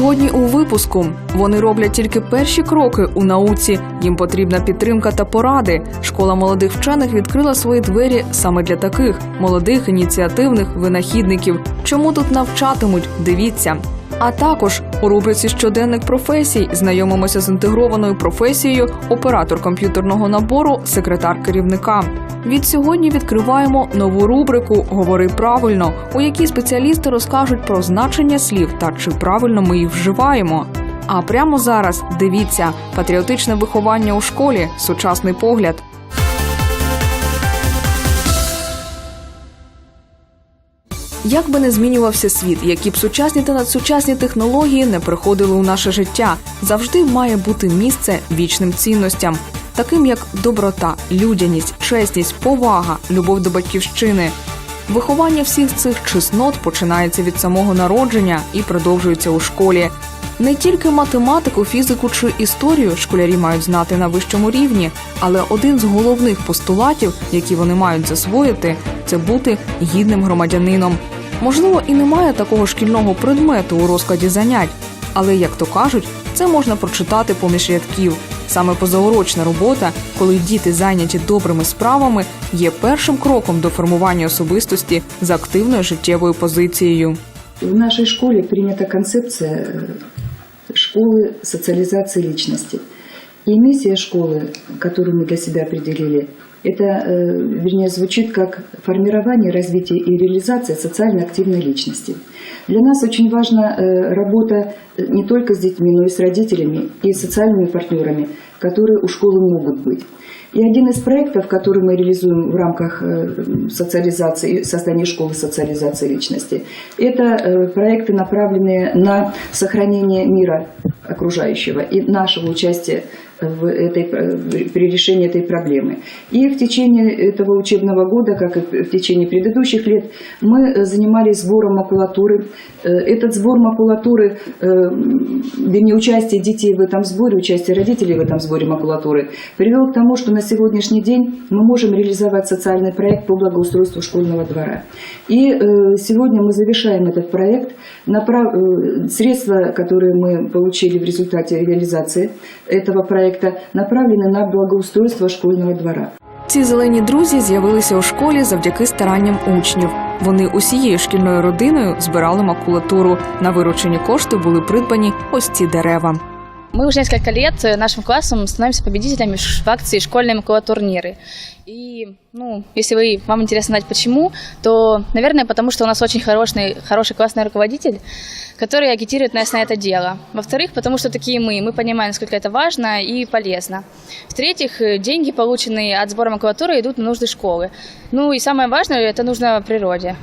Сьогодні у випуску вони роблять тільки перші кроки у науці. Їм потрібна підтримка та поради. Школа молодих вчених відкрила свої двері саме для таких молодих ініціативних винахідників. Чому тут навчатимуть? Дивіться. А також у рубриці щоденник професій знайомимося з інтегрованою професією оператор комп'ютерного набору, секретар керівника. Від сьогодні відкриваємо нову рубрику Говори правильно, у якій спеціалісти розкажуть про значення слів та чи правильно ми їх вживаємо. А прямо зараз дивіться патріотичне виховання у школі, сучасний погляд. Як би не змінювався світ, які б сучасні та надсучасні технології не приходили у наше життя, завжди має бути місце вічним цінностям, таким як доброта, людяність, чесність, повага, любов до батьківщини. Виховання всіх цих чеснот починається від самого народження і продовжується у школі. Не тільки математику, фізику чи історію школярі мають знати на вищому рівні, але один з головних постулатів, які вони мають засвоїти, це бути гідним громадянином. Можливо, і немає такого шкільного предмету у розкладі занять, але як то кажуть, це можна прочитати поміж рядків. Саме позаурочна робота, коли діти зайняті добрими справами, є першим кроком до формування особистості з активною життєвою позицією. В нашей школе принята концепция э, школы социализации личности. И миссия школы, которую мы для себя определили, это, э, вернее, звучит как формирование, развитие и реализация социально активной личности. Для нас очень важна э, работа э, не только с детьми, но и с родителями и социальными партнерами, которые у школы могут быть. И один из проектов, который мы реализуем в рамках социализации, создания школы социализации личности, это проекты, направленные на сохранение мира окружающего и нашего участия в этой, при решении этой проблемы. И в течение этого учебного года, как и в течение предыдущих лет, мы занимались сбором макулатуры. Э, Этот сбор макулатуры, э, вернее, участие детей в этом сборе, участие родителей в этом сборе макулатуры привело к тому, что на сегодняшний день мы можем реализовать социальный проект по благоустройству школьного двора. И э, сегодня мы завершаем этот проект. Направ- Средства, которые мы получили в результате реализации этого проекта, направлены на благоустройство школьного двора. Ці зелені друзі з'явилися у школі завдяки старанням учнів. Вони усією шкільною родиною збирали макулатуру. На виручені кошти були придбані ось ці дерева. Мы уже несколько лет э, нашим классом становимся победителями в акции «Школьные макулатурниры». И, ну, если вы, вам интересно знать почему, то, наверное, потому что у нас очень хороший, хороший классный руководитель, который агитирует нас на это дело. Во-вторых, потому что такие мы, мы понимаем, насколько это важно и полезно. В-третьих, э, деньги, полученные от сбора макулатуры, идут на нужды школы. Ну и самое важное, это нужно природе.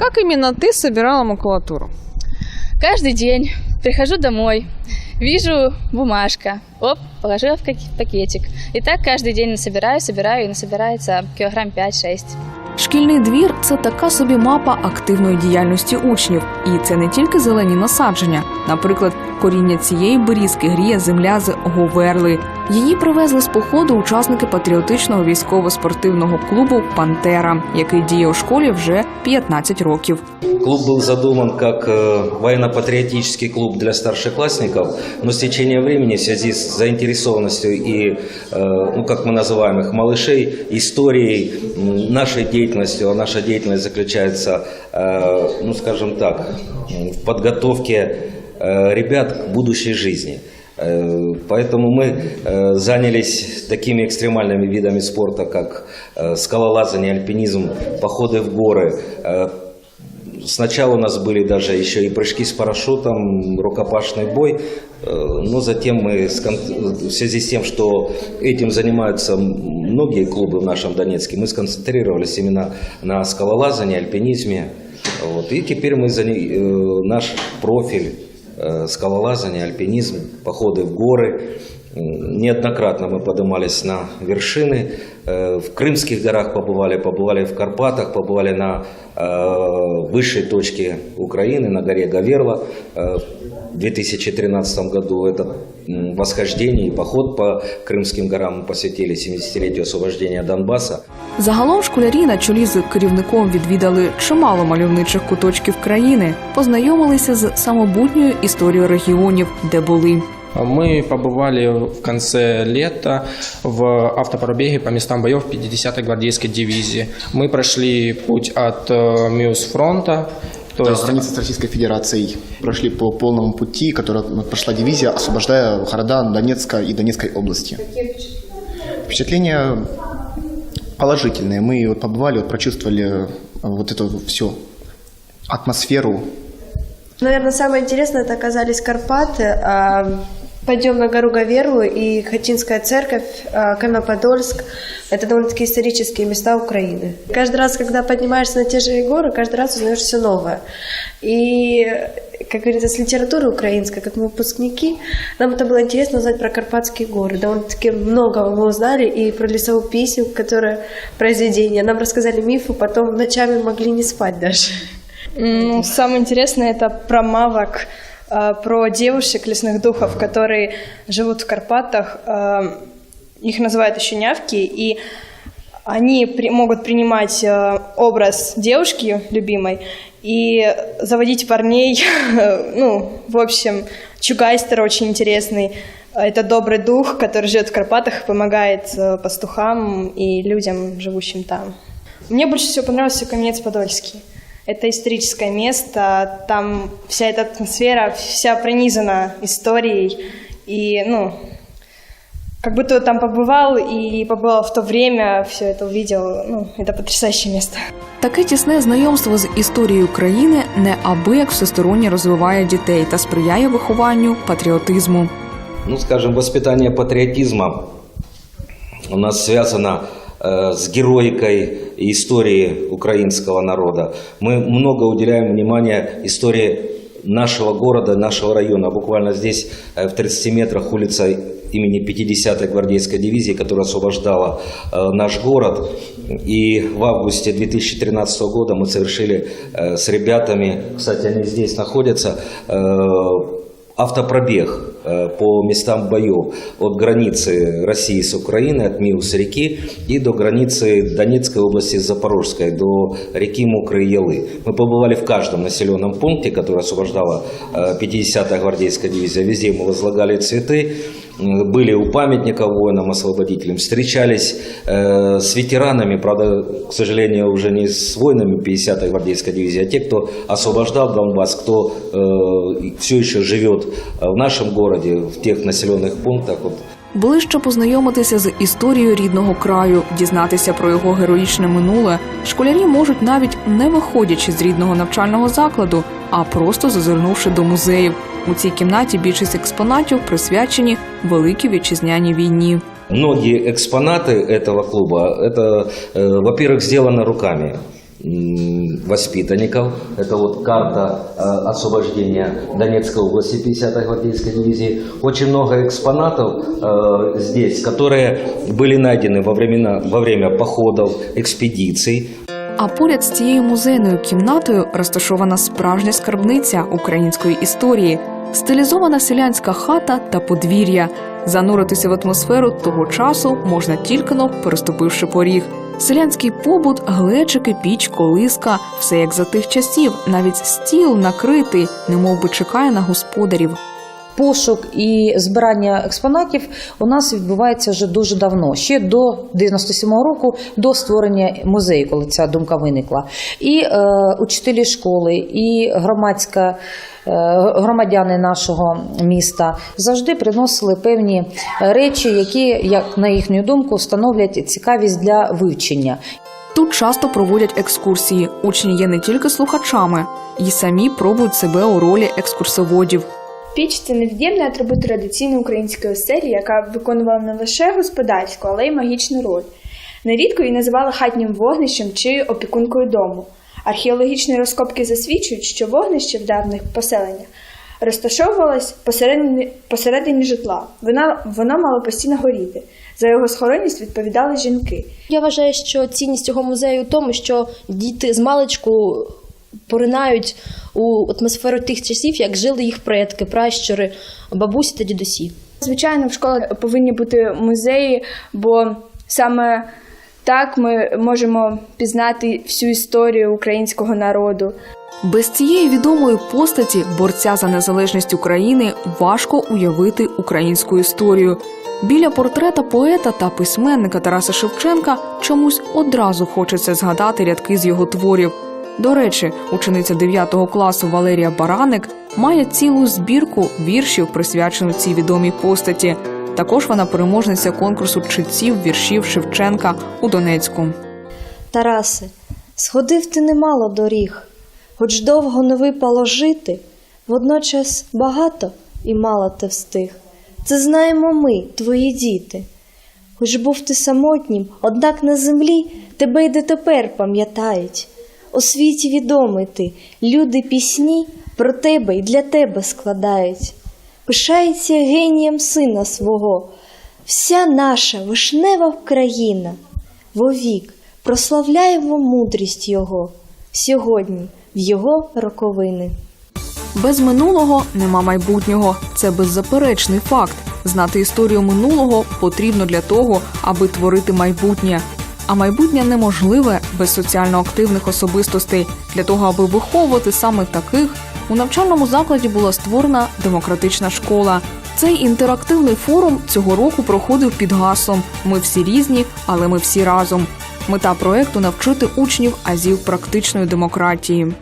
Як іменно ти збирала макулатуру? Каждый день прихожу домой, вижу бумажка, оп, положила в пакетик. И так каждый день собираю, собираю, и насобирается килограмм 5-6. Шкільний двір це така собі мапа активної діяльності учнів, і це не тільки зелені насадження. Наприклад, коріння цієї берізки гріє земля з Говерли. Її привезли з походу учасники патріотичного військово-спортивного клубу Пантера, який діє у школі вже 15 років. Клуб был задуман как э, военно-патриотический клуб для старшеклассников, но с течением времени в связи с заинтересованностью и, э, ну, как мы называем их, малышей, историей, м, нашей деятельностью, а наша деятельность заключается, э, ну, скажем так, м, в подготовке э, ребят к будущей жизни. Э, Поэтому мы э, занялись такими экстремальными видами спорта, как э, скалолазание, альпинизм, походы в горы, Сначала у нас были даже еще и прыжки с парашютом, рукопашный бой, но затем мы в связи с тем, что этим занимаются многие клубы в нашем Донецке, мы сконцентрировались именно на скалолазании, альпинизме. Вот. И теперь мы наш профиль скалолазание, альпинизм, походы в горы. М, Неоднократно мы поднимались на вершины, э, в Крымских горах побывали, побывали в Карпатах, побывали на э, высшей точке Украины, на горе Гаверла. Э, В 2013 году это м, восхождение и поход по Крымским горам мы посвятили 70-летию освобождения Донбасса. Загалом школярі на чолі з керівником відвідали чимало мальовничих куточків країни, познайомилися з самобутньою історією регіонів, де були. Мы побывали в конце лета в автопробеге по местам боев 50-й гвардейской дивизии. Мы прошли путь от э, Мьюз-фронта, то То есть границы с Российской Федерацией прошли по полному пути, который прошла дивизия, освобождая города Донецка и Донецкой области. Впечатления положительные. Мы вот побывали, вот прочувствовали э, вот эту всю атмосферу Наверное, самое интересное это оказались Карпаты. А, Пойдем на гору Гаверу и Хатинская церковь, а, Каменоподольск. Это довольно-таки исторические места Украины. Каждый раз, когда поднимаешься на те же горы, каждый раз узнаешь все новое. И, как говорится, с литературы украинской, как мы выпускники, нам это было интересно узнать про Карпатские горы. Довольно-таки много мы узнали и про лесовую песню, которая произведение. Нам рассказали мифы, потом ночами могли не спать даже. Ну, самое интересное это про мавок, про девушек лесных духов, которые живут в Карпатах. Э, Их называют еще нявки, и они при- могут принимать э, образ девушки любимой и заводить парней. Ну, в общем, Чугайстер очень интересный. Это добрый дух, который живет в Карпатах и помогает э, пастухам и людям, живущим там. Мне больше всего понравился Каменец-Подольский. Это историческое место, там вся эта атмосфера, вся пронизана историей. И, ну, как будто там побывал и побывал в то время, все это увидел. Ну, это потрясающее место. Таке тісне знайомство з історією країни неабияк всесторонньо розвиває дітей та сприяє вихованню патріотизму. Ну, скажем, воспитание патриотизма у нас связано э, с героикой истории украинского народа. Мы много уделяем внимания истории нашего города, нашего района. Буквально здесь, э, в 30 метрах, улица имени 50-й гвардейской дивизии, которая освобождала э, наш город. И в августе 2013 года мы совершили э, с ребятами, кстати, они здесь находятся, э, автопробег э, по местам боев от границы России с Украиной, от Миус реки и до границы Донецкой области с Запорожской, до реки Мокрые Ялы. Мы побывали в каждом населенном пункте, который освобождала э, 50-я гвардейская дивизия. Везде мы возлагали цветы, м, были у памятников воинам-освободителям, встречались э, с ветеранами, правда, к сожалению, уже не с воинами 50-й гвардейской дивизии, а те, кто освобождал Донбасс, кто э, все еще живет э, в нашем городе, в тех населенных пунктах. Вот, Ближче познайомитися з історією рідного краю, дізнатися про його героїчне минуле. Школярі можуть навіть не виходячи з рідного навчального закладу, а просто зазирнувши до музеїв. У цій кімнаті більшість експонатів присвячені великій вітчизняній війні. Многие экспонаты этого клуба, это, э, во-первых, сделано руками м, воспитанников. Это вот карта э, освобождения Донецкой области 50-й гвардейской дивизии. Очень много экспонатов э, здесь, которые были найдены во, времена, во время походов, экспедиций. А поряд з цією музейною кімнатою розташована справжня скарбниця української історії, стилізована селянська хата та подвір'я. Зануритися в атмосферу того часу можна тільки но переступивши поріг. Селянський побут, глечики, піч, колиска все як за тих часів. Навіть стіл накритий, немов би чекає на господарів. Пошук і збирання експонатів у нас відбувається вже дуже давно, ще до 97-го року, до створення музею, коли ця думка виникла. І е, учителі школи, і громадська. Е, Громадяни нашого міста завжди приносили певні речі, які, як на їхню думку, становлять цікавість для вивчення. Тут часто проводять екскурсії. Учні є не тільки слухачами, і самі пробують себе у ролі екскурсоводів. Піч це невід'ємний атрибут традиційної української оселі, яка виконувала не лише господарську, але й магічну роль. Нерідко її називали хатнім вогнищем чи опікункою дому. Археологічні розкопки засвідчують, що вогнище в давних поселеннях розташовувалась посередині, посередині житла. Вона, воно мало постійно горіти. За його схоронність відповідали жінки. Я вважаю, що цінність цього музею в тому, що діти з маличку поринають у атмосферу тих часів, як жили їх предки, пращури, бабусі та дідусі. Звичайно, в школах повинні бути музеї, бо саме так ми можемо пізнати всю історію українського народу. Без цієї відомої постаті борця за незалежність України важко уявити українську історію. Біля портрета поета та письменника Тараса Шевченка чомусь одразу хочеться згадати рядки з його творів. До речі, учениця 9 класу Валерія Бараник має цілу збірку віршів, присвячену цій відомій постаті. Також вона переможниця конкурсу читців віршів Шевченка у Донецьку. Тарасе, сходив ти немало доріг, хоч довго не випало жити, водночас багато і мало ти встиг. Це знаємо ми, твої діти. Хоч був ти самотнім, однак на землі тебе й дотепер пам'ятають. У світі відомий ти, люди пісні про тебе й для тебе складають. Пишається генієм сина свого, вся наша вишнева країна. Вовік прославляємо мудрість Його сьогодні в Його роковини. Без минулого нема майбутнього. Це беззаперечний факт. Знати історію минулого потрібно для того, аби творити майбутнє. А майбутнє неможливе без соціально активних особистостей. Для того, аби виховувати саме таких, у навчальному закладі була створена демократична школа. Цей інтерактивний форум цього року проходив під гаслом Ми всі різні, але ми всі разом. Мета проекту навчити учнів азів практичної демократії.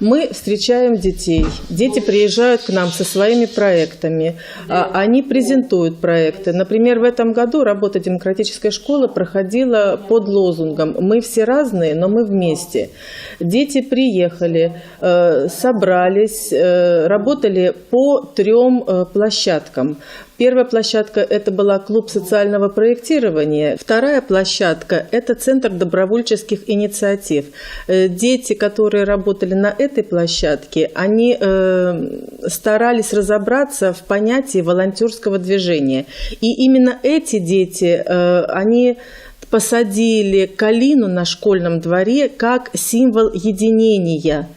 Мы встречаем детей. Дети приезжают к нам со своими проектами. А, Они презентуют проекты. Например, в этом году работа демократической школы проходила под лозунгом «Мы все разные, но мы вместе». Дети приехали, э, собрались, э, работали по трем э, площадкам. Первая площадка – это была клуб социального проектирования. Вторая площадка – это центр добровольческих инициатив. Э, Дети, которые работали на этой площадке, они э, старались разобраться в понятии волонтерского движения. И именно эти дети, э, они посадили калину на школьном дворе как символ единения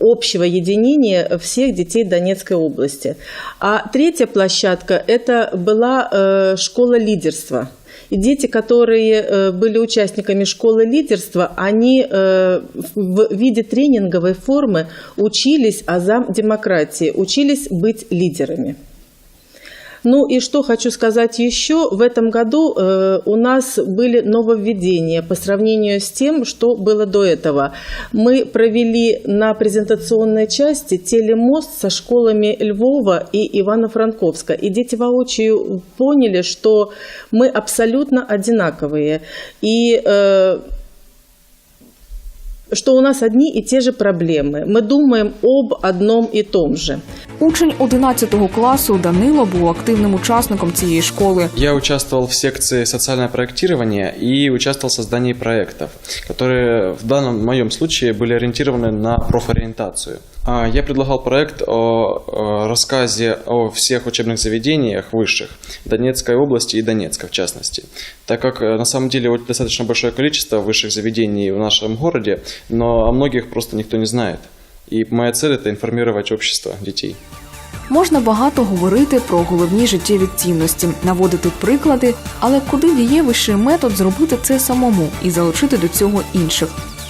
общего единения всех детей Донецкой области. А третья площадка – это была э, школа лидерства. И дети, которые э, были участниками школы лидерства, они э, в виде тренинговой формы учились азам демократии, учились быть лидерами. Ну и что хочу сказать еще, в этом году э, у нас были нововведения по сравнению с тем, что было до этого. Мы провели на презентационной части телемост со школами Львова и Ивано-Франковска. И дети воочию поняли, что мы абсолютно одинаковые. И э, что у нас одни и те же проблемы. Мы думаем об одном и том же. Учень 11 класу Данило був активним учасником цієї школи. Я участвовал в секции социальное проектирование и участвовал в создании проектов, которые в данном моем случае были ориентированы на профориентацию. А, Я предлагал проект о, о рассказе о всех учебных заведениях высших Донецкой области и Донецка в частности. Так как э, на самом деле вот достаточно большое количество высших заведений в нашем городе, но о многих просто никто не знает. И моя цель это информировать общество детей. Можна багато говорити про головні життєві цінності, наводити приклади, але куди дієвіший метод зробити це самому і залучити до цього інших?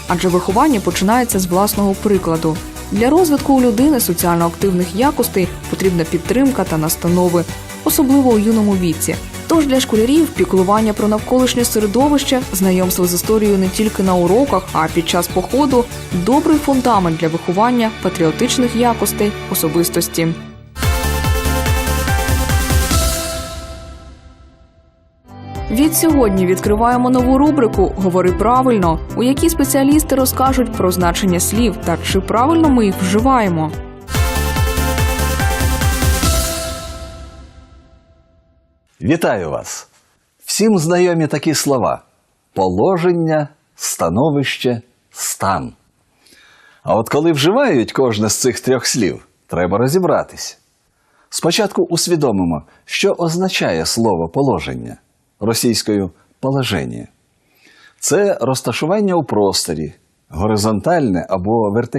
Адже виховання починається з власного прикладу. Для розвитку у людини соціально активних якостей потрібна підтримка та настанови, особливо у юному віці. Тож для школярів піклування про навколишнє середовище, знайомство з історією не тільки на уроках, а під час походу добрий фундамент для виховання патріотичних якостей особистості. Від сьогодні відкриваємо нову рубрику Говори правильно, у якій спеціалісти розкажуть про значення слів та чи правильно ми їх вживаємо. Вітаю вас! Всім знайомі такі слова: положення, становище, стан. А от коли вживають кожне з цих трьох слів, треба розібратись. Спочатку усвідомимо, що означає слово положення російською положення. Це розташування у просторі, горизонтальне або вертикальне.